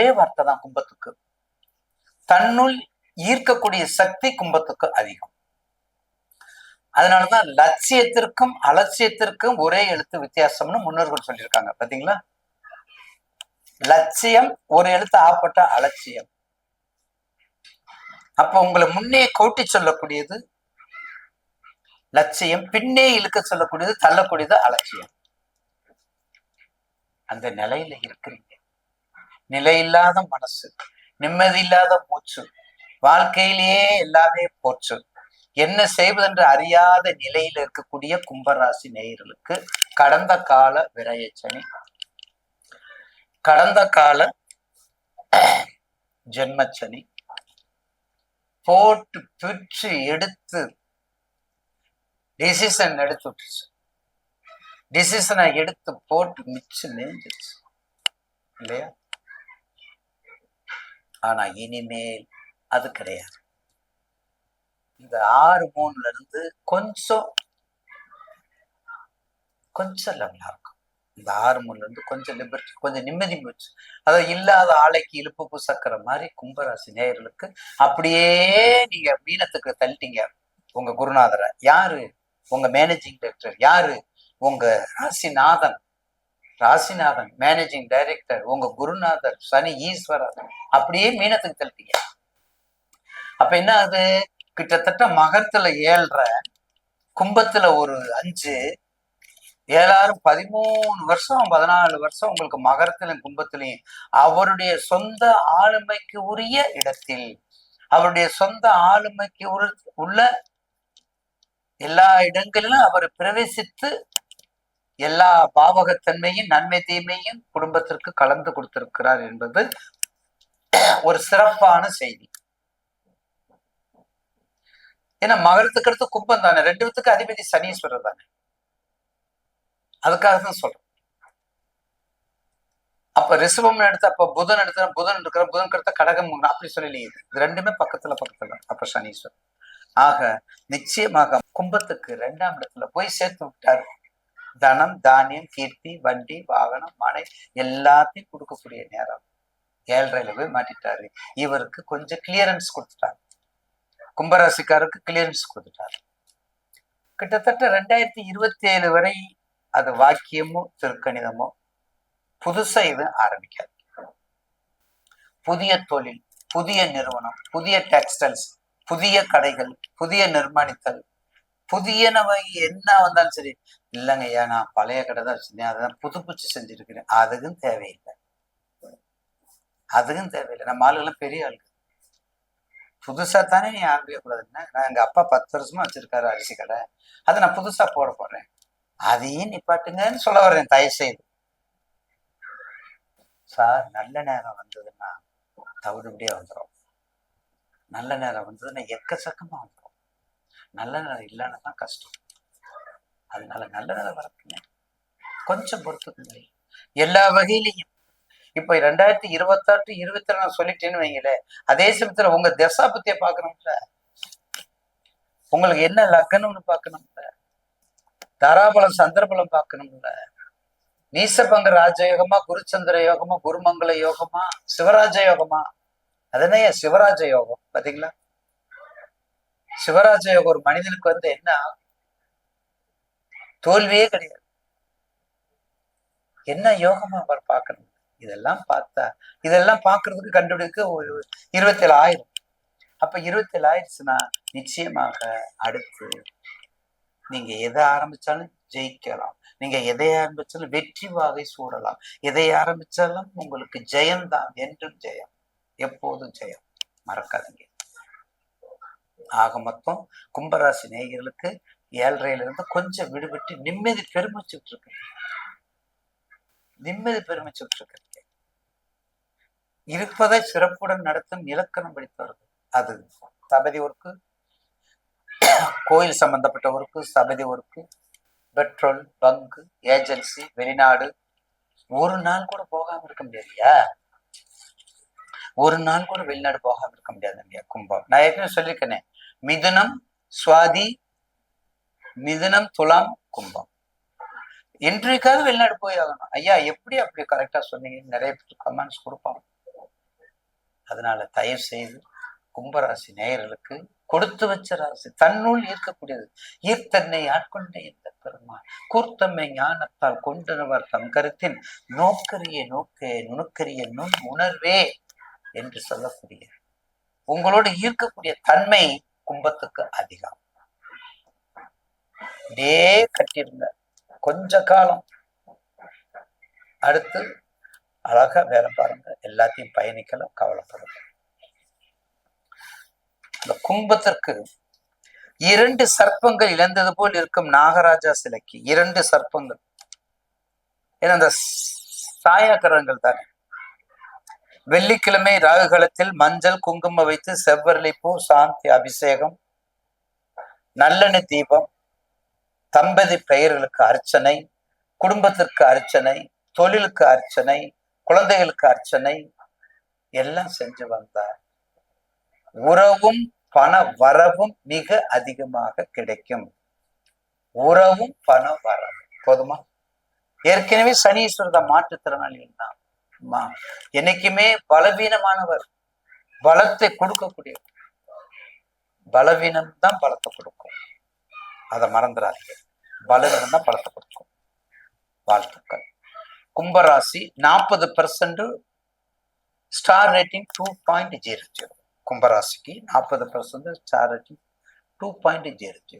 ஒரே வார்த்தை தான் கும்பத்துக்கு. தன்னுள் ஈர்க்கக்கூடிய சக்தி கும்பத்துக்கு அதிகம். அதனாலதான் லட்சியத்திற்கும் அலட்சியத்திற்கும் ஒரே எழுத்து வித்தியாசம்னு முன்னோர்கள் சொல்லியிருக்காங்க. பாத்தீங்களா? லட்சியம் ஒரு எழுத்து ஆப்பட்ட அலட்சியம். அப்ப உங்களை முன்னே கூட்டி சொல்லக்கூடியது லட்சியம் பின்னே இழுக்க சொல்லக்கூடியது தள்ளக்கூடியது அலட்சியம். அந்த நிலையில இருக்கிறீங்க. நிலையில்லாத மனசு நிம்மதியில்லாத மூச்சு வாழ்க்கையிலேயே எல்லாமே போச்சு. என்ன செய்வதென்று அறியாத நிலையில இருக்கக்கூடிய கும்பராசி நேயர்களுக்கு கடந்த கால விரயச்சனி கடந்த கால ஜென்மச்சனி. போட்டு பிச்சு எடுத்து டிசிஷன் எடுத்து விட்டுருச்சு. டிசிஷனை எடுத்து போட்டு மிச்சு நெஞ்சிருச்சு இல்லையா? ஆனா இனிமேல் அது கிடையாது. இந்த ஆறு மூணுல இருந்து கொஞ்சம் கொஞ்சம் லெவலா இருக்கும். இந்த ஆறு மூணுல இருந்து கொஞ்சம் லிபர்ட்டி கொஞ்சம் நிம்மதி போச்சு அதாவது இல்லாத ஆலைக்கு இழுப்பு பூசக்கிற மாதிரி கும்பராசி நேயர்களுக்கு அப்படியே நீங்க மீனத்துக்கு தள்ளிட்டீங்க. உங்க குருநாதரை. யாரு? உங்க மேனேஜிங் டைரக்டர் யாரு? உங்க ராசிநாதன். ராசிநாதன் மேனேஜிங் டைரக்டர் உங்க குருநாதர் சனி ஈஸ்வரர் அப்படியே மீனத்துக்கு தள்ளிட்டீங்க. அப்ப என்ன ஆகுது? கிட்டத்தட்ட மகத்துல ஏழ்ற கும்பத்துல ஒரு அஞ்சு ஏழாரும் பதிமூணு வருஷம் பதினாலு வருஷம் உங்களுக்கு மகரத்திலும் கும்பத்திலையும் அவருடைய சொந்த ஆளுமைக்கு உரிய இடத்தில் அவருடைய சொந்த ஆளுமைக்கு உள்ள எல்லா இடங்களிலும் அவர் பிரவேசித்து எல்லா பாவகத்தன்மையும் நன்மை தீமையும் குடும்பத்திற்கு கலந்து கொடுத்திருக்கிறார் என்பது ஒரு சிறப்பான செய்தி. ஏன்னா மகரத்துக்கு அடுத்து கும்பம் தானே? ரெண்டு வித்துக்கு அதிபதி சனீஸ்வரர் தானே? அதுக்காக தான் சொல்றேன் அப்ப ரிசபம் எடுத்து அப்ப புதன் எடுத்த புதன் இருக்கிற புதன் கடுத்த கடகம் அப்படி சொல்லலையே. இது இது ரெண்டுமே பக்கத்துல பக்கத்துல அப்ப சனீஸ்வரர். ஆக நிச்சயமாக கும்பத்துக்கு ரெண்டாம் இடத்துல போய் சேர்த்து விட்டாரு. தனம் தானியம் கீர்த்தி வண்டி வாகனம் மனை எல்லாத்தையும் கொடுக்கக்கூடிய நேரம். ஏழரையில போய் மாட்டிட்டாரு. இவருக்கு கொஞ்சம் கிளியரன்ஸ் கொடுத்துட்டாரு. கும்பராசிக்காருக்கு கிளியரன்ஸ் கொடுத்துட்டாரு. கிட்டத்தட்ட ரெண்டாயிரத்தி இருபத்தி ஏழு வரை அது வாக்கியமோ திருக்கணிதமோ புதுசா இது ஆரம்பிக்காது. புதிய தொழில் புதிய நிறுவனம் புதிய டெக்ஸ்டைல்ஸ் புதிய கடைகள் புதிய நிர்மாணித்தல் புதியனவை என்ன வந்தாலும் சரி. இல்லைங்க ஐயா நான் பழைய கடை தான் வச்சிருந்தேன். அதை புதுப்பிச்சு செஞ்சிருக்கிறேன். அதுக்கும் தேவையில்லை. அதுக்கும் தேவையில்லை. நம்ம ஆளுகெல்லாம் பெரிய ஆளுங்க. புதுசா தானே நீ ஆரம்பிக்கக்கூடாதுன்னு நான் எங்க அப்பா பத்து வருஷமா வச்சிருக்காரு அரிசி கடை. அதை நான் புதுசா போட போறேன். அதையும் நிப்பாட்டுங்கன்னு சொல்ல வர்றேன் தயவு செய்து சார் நல்ல நேரம் வந்ததுன்னா தவிடுபடியா வந்துடும் நல்ல நேரம் வந்ததுன்னா எக்கச்சக்கமா வந்துடும் நல்ல நிலை இல்லைன்னு தான் கஷ்டம். அதனால நல்ல நிலை வரப்புங்க கொஞ்சம் பொறுத்துக்குங்க. எல்லா வகையிலையும். இப்ப ரெண்டாயிரத்தி இருபத்தாட்டு இருபத்தி நான் சொல்லிட்டேன்னு வைங்களேன் அதே சமயத்துல உங்க திசா பத்திய பாக்கணும்ல உங்களுக்கு என்ன லக்னம்னு பாக்கணும்ல தாராபலம் சந்திரபலம் பாக்கணும்ல நீசபங்க ராஜயோகமா குருச்சந்திர யோகமா குருமங்கள யோகமா சிவராஜ யோகமா? அதனே சிவராஜ யோகம். பாத்தீங்களா? சிவராஜ ஒரு மனிதனுக்கு வந்து என்ன? தோல்வியே கிடையாது. என்ன யோகமா அவர் பார்க்கணும்? இதெல்லாம் பார்த்தா இதெல்லாம் பார்க்கிறதுக்கு கண்டுபிடிக்க ஒரு இருபத்தி ஏழு ஆயிரம். அப்ப இருபத்தி ஏழு ஆயிடுச்சுன்னா நிச்சயமாக அடுத்து நீங்க எதை ஆரம்பிச்சாலும் ஜெயிக்கலாம். நீங்க எதை ஆரம்பிச்சாலும் வெற்றி வாகை சூடலாம். எதை ஆரம்பிச்சாலும் உங்களுக்கு ஜெயம்தான் என்றும் ஜெயம் எப்போதும் ஜெயம். மறக்காதீங்க. ஆக மொத்தம் கும்பராசி நேயர்களுக்கு ஏழ்றையிலிருந்து இருந்து கொஞ்சம் விடுபட்டு நிம்மதி பெருமிச்சுட்டு இருக்கு நிம்மதி பெருமிச்சு இருக்கு இருப்பதை சிறப்புடன் நடத்தும் இலக்கணம் படித்தவர்கள் அது சபதி ஒர்க்கு கோயில் சம்பந்தப்பட்ட ஒர்க்கு சபதி ஒர்க்கு பெட்ரோல் பங்கு ஏஜென்சி வெளிநாடு. ஒரு நாள் கூட போகாம இருக்க முடியாதுயா? ஒரு நாள் கூட வெளிநாடு போகாம இருக்க முடியாது கும்பம். நான் ஏற்கனவே சொல்லியிருக்கேனே மிதுனம் சுவாதி மிதுனம் துலாம் கும்பம். இன்றைக்காவது வெளிநாடு போய் ஆகணும். ஐயா எப்படி அப்படி கரெக்டா சொன்னீங்க? நிறைய பேர் கமெண்ட்ஸ் கொடுப்பாங்க. அதனால தயவு செய்து கும்பராசி நேயர்களுக்கு கொடுத்து வச்ச ராசி தன்னுள் ஈர்க்கக்கூடியது. ஈர்த்தன்னை ஆட்கொண்ட இந்த பெருமாள். கூர்த்தம்மை ஞானத்தால் கொண்டனவர் தம் கருத்தின். நோக்கரிய நோக்கே நுணுக்கரிய நுண் உணர்வே என்று சொல்லக்கூடிய உங்களோடு ஈர்க்கக்கூடிய தன்மை கும்பத்துக்கு அதிகம். இதே கட்டிருங்க கொஞ்ச காலம். அடுத்து அழகா வேலை பாருங்க. எல்லாத்தையும் பயணிக்கலாம் கவலைப்படுங்க இந்த கும்பத்திற்கு இரண்டு சர்ப்பங்கள் இழந்தது போல் இருக்கும் நாகராஜா சிலைக்கு இரண்டு சர்ப்பங்கள். ஏன்னா அந்த சாயாக்கரங்கள் தானே. வெள்ளிக்கிழமை ராகுகாலத்தில் மஞ்சள் குங்குமம் வைத்து செவ்வரளிப்பூ சாந்தி அபிஷேகம் நல்லெண்ணெய் தீபம் தம்பதி பெயர்களுக்கு அர்ச்சனை குடும்பத்திற்கு அர்ச்சனை தொழிலுக்கு அர்ச்சனை குழந்தைகளுக்கு அர்ச்சனை எல்லாம் செஞ்சு வந்தார். உறவும் பண வரவும் மிக அதிகமாக கிடைக்கும். உறவும் பண வரவும். போதுமா? ஏற்கனவே சனீஸ்வரத மாற்றுத்திறனாளிகள் தான் என்னைக்குமே பலவீனமானவர் பலத்தை கொடுக்கக்கூடிய பலவீனம் தான் பலத்தை கொடுக்கும். அதை மறந்துடாதீங்க. பலவீனம் தான் பலத்தை கொடுக்கும். வாழ்த்துக்கள். கும்பராசி நாற்பது percent star rating two point zero zero கும்பராசிக்கு நாற்பது percent star rating two point zero zero